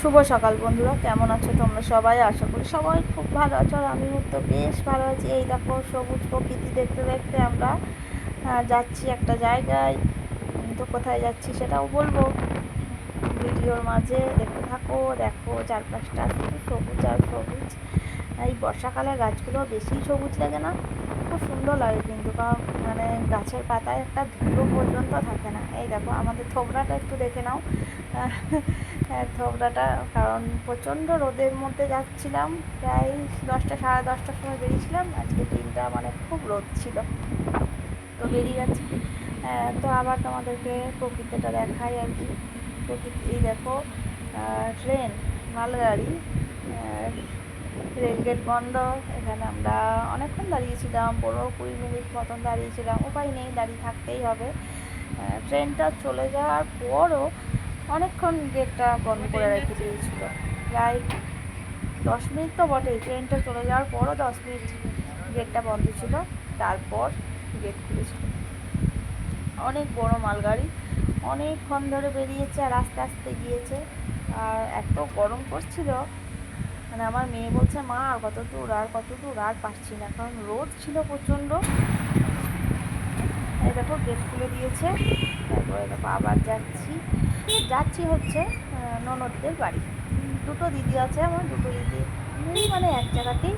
শুভ সকাল বন্ধুরা, কেমন আছো তোমরা সবাই? আশা করি সবাই খুব ভালো আছো আর আমিও তো বেশ ভালো আছি। এই দেখো, সবুজ প্রকৃতি দেখতে দেখতে আমরা যাচ্ছি একটা জায়গায়। তো কোথায় যাচ্ছি সেটাও বলব। ভিডিওর মাঝে দেখতে থাকো, দেখো চারপাশটা সবুজ আর সবুজ। এই বর্ষাকালে গাছগুলো বেশি সবুজ লাগে না? খুব সুন্দর লাগে কিন্তু মানে গাছের পাতায় একটা ধুলো পর্যন্ত থাকে না। এই দেখো আমাদের থোবড়াটা একটু দেখে নাও। আহ, থোবড়াটা কারণ প্রচণ্ড রোদের মধ্যে যাচ্ছিলাম। প্রায় দশটা সাড়ে দশটার সময় বেরিয়েছিলাম। আজকে দিনটা মানে খুব রোদ ছিল। তো বেরিয়ে গেছি। আহ, তো আবার তোমাদেরকে প্রকৃতিটা দেখাই আর কি। প্রকৃতি দেখো ট্রেন মালগাড়ি। রেলগেট বন্ধ। এখানে আমরা অনেকক্ষণ দাঁড়িয়েছিলাম, পনেরো কুড়ি মিনিট মতন দাঁড়িয়েছিলাম। উপায় নেই, দাঁড়িয়ে থাকতেই হবে। ট্রেনটা চলে যাওয়ার পরও অনেকক্ষণ গেটটা বন্ধ করে রেখে দিয়েছিল। প্রায় দশ মিনিট তো বটেই। ট্রেনটা চলে যাওয়ার পরও দশ মিনিট গেটটা বন্ধ ছিল। তারপর গেট খুলেছিল। অনেক বড় মালগাড়ি, অনেকক্ষণ ধরে বেরিয়েছে আর আস্তে আস্তে গিয়েছে। আর এত গরম করছিল মানে আমার মেয়ে বলছে, মা, আর কত দূর, আর কত দূর? আর পারছি না, কারণ রোদ ছিল প্রচণ্ড। এই দেখো, গেট খুলে দিয়েছে। তারপরে দেখো, আবার যাচ্ছি। যাচ্ছি হচ্ছে ননদদের বাড়ি। দুটো দিদি আছে আমার, দুটো দিদি মানে এক জায়গাতেই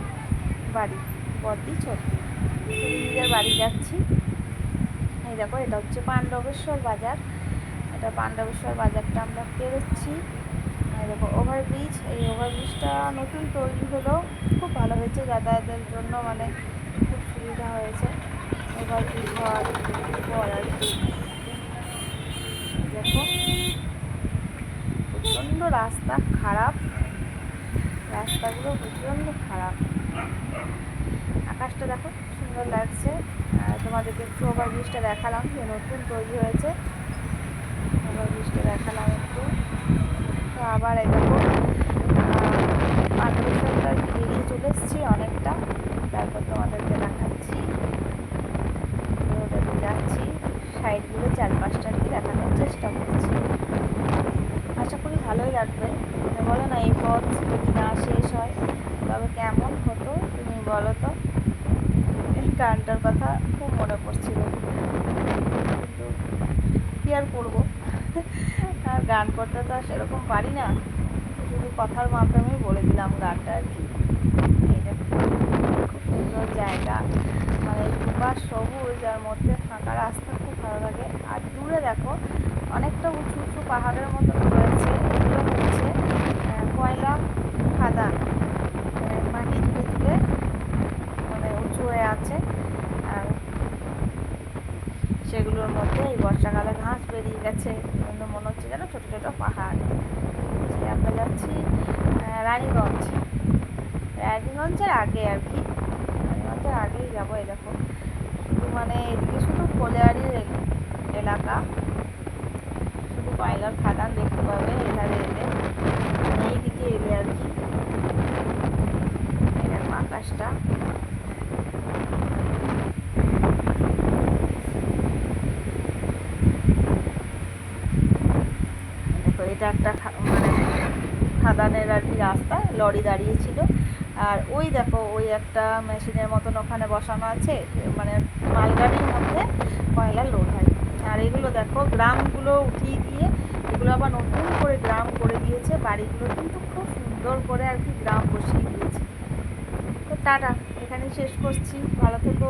বাড়ি বদ্দি ছোট দিদিদের বাড়ি যাচ্ছি। এই দেখো, এটা হচ্ছে পাণ্ডবেশ্বর বাজার। এটা পাণ্ডবেশ্বর বাজারটা আমরা পেরোচ্ছি। দেখো ওভারব্রিজ এই ওভারব্রিজটা নতুন তৈরি হলো খুব ভালো হয়েছে যাতায়াতের জন্য মানে খুব সুবিধা হয়েছে। ওভারব্রিজ হওয়ার পর আর দেখো, প্রচণ্ড রাস্তা খারাপ। রাস্তাগুলো প্রচণ্ড খারাপ। আকাশটা দেখো, সুন্দর লাগছে। তোমাদেরকে একটু ওভারব্রিজটা দেখালাম যে নতুন তৈরি হয়েছে ওভারব্রিজটা দেখালাম একটু তো আবার দেখো পাণ্ডবেশ্বরটা বেরিয়ে চলে এসেছি অনেকটা। তারপর তোমাদেরকে দেখাচ্ছি। রোডে যাচ্ছি সাইডগুলো, চারপাশটা কি দেখানোর চেষ্টা করছি আশা করি ভালোই লাগবে। বলো না, এই পথ যদি না শেষ হয়, তবে কেমন হতো তুমি বলো তো? এই গানটার কথা খুব মনে পড়ছিল। কিন্তু কী আর করব? গান করতে তো আর সেরকম পারি না। শুধু কথার মাধ্যমেই বলে দিলাম গানটা আর কি। খুব সুন্দর জায়গা। মানে দুপাশ সবুজ আর মধ্যে ফাঁকা রাস্তা খুব ভালো লাগে। আর দূরে দেখো, অনেকটা উঁচু উঁচু পাহাড়ের মতো রয়েছে এগুলো হচ্ছে কয়লা খাদান। মানে মাটি তুলে মানে উঁচু হয়ে আছে। সেগুলোর মধ্যে এই বর্ষাকালে ঘাস বেরিয়ে গেছে। কিন্তু মনে হচ্ছে যেন ছোটো ছোটো পাহাড়। আমরা যাচ্ছি রানীগঞ্জ। রানীগঞ্জের আগে আর কি। রানীগঞ্জের আগেই যাব এরকম শুধু মানে এদিকে শুধু কোলেয়ারির এলাকা। শুধু কয়লার খাদান দেখতে পাবে এধারে এলে মানে এইদিকে এলে আর কি এই দেখো আকাশটা দেখো এটা একটা খা- মানে খাদানের আর কি রাস্তা, লরি দাঁড়িয়েছিল। আর ওই দেখো, ওই একটা মেশিনের মতন ওখানে বসানো আছে মানে মালগাড়ির মধ্যে কয়লা লোড হয়। আর এগুলো দেখো, গ্রামগুলো উঠিয়ে দিয়ে, এগুলো আবার নতুন করে গ্রাম করে দিয়েছে, বাড়িগুলো কিন্তু খুব সুন্দর করে আর কি গ্রাম বসিয়ে দিয়েছে। তো টাটা এখানে শেষ করছি। ভালো থেকো।